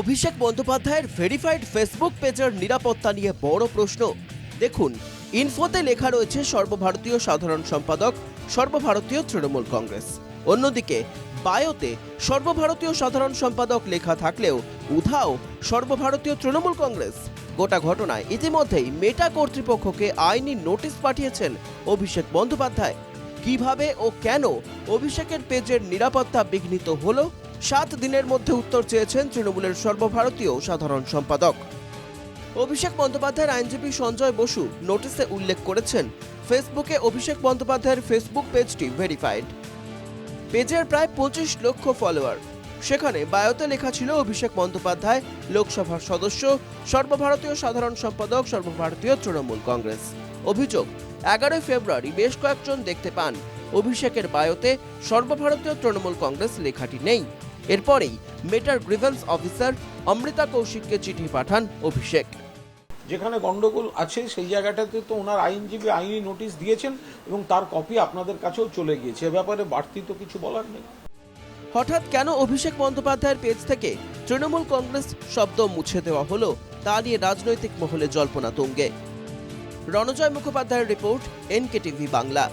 অভিষেক বন্দ্যোপাধ্যায়ের verified Facebook পেজের নিরাপত্তা নিয়ে বড় প্রশ্ন। দেখুন ইনফোতে লেখা রয়েছে সর্বভারতীয় সাধারণ সম্পাদক, সর্বভারতীয় তৃণমূল কংগ্রেস। অন্যদিকে, বায়োতে সর্বভারতীয় সাধারণ সম্পাদক লেখা থাকলেও উধাও সর্বভারতীয় তৃণমূল কংগ্রেস। গোটা ঘটনায় ইতিমধ্যেই মেটা কর্তৃপক্ষকে আইনি নোটিশ পাঠিয়েছেন অভিষেক বন্দ্যোপাধ্যায়। কীভাবে ও কেন অভিষেকের পেজের নিরাপত্তা বিঘ্নিত হলো? সাত দিনের মধ্যে উত্তর চেয়েছেন তৃণমূলের সর্বভারতীয় সাধারণ সম্পাদক। অভিষেক বন্দ্যোপাধ্যায়ের আইনজীবী সঞ্জয় বসু নোটিশে উল্লেখ করেছেন, ফেসবুকে অভিষেক বন্দ্যোপাধ্যায়ের ফেসবুক পেজটি ভেরিফাইড। পেজের প্রায় পঁচিশ লক্ষ ফলোয়ার। সেখানে বায়োতে লেখা ছিল, অভিষেক বন্দ্যোপাধ্যায় লোকসভার সদস্য, সর্বভারতীয় সাধারণ সম্পাদক, সর্বভারতীয় তৃণমূল কংগ্রেস। অভিযোগ এগারোই ফেব্রুয়ারি বেশ কয়েকজন দেখতে পান। অভিষেকের বায়োতে সর্বভারতীয় তৃণমূল কংগ্রেস লেখাটি নেই। এরপরেই মেটার গ্রিভেন্স অফিসার অমৃতা কৌশিককে চিঠি পাঠান অভিষেক। যেখানে গন্ডগোল আছে সেই জায়গাটাতে তো ওনার আইনজীবী আইনি নোটিশ দিয়েছেন এবং তার কপি আপনাদের কাছেও চলে গিয়েছে। এ ব্যাপারে বাড়তি তো কিছু বলার নেই। হঠাৎ কেন অভিষেক বন্দ্যোপাধ্যায়ের পেজ থেকে তৃণমূল কংগ্রেস শব্দ মুছে দেওয়া হলো তা নিয়ে রাজনৈতিক মহলে জল্পনা তুঙ্গে। রণজয় মুখোপাধ্যায়ের রিপোর্ট এনকে টিভি বাংলা।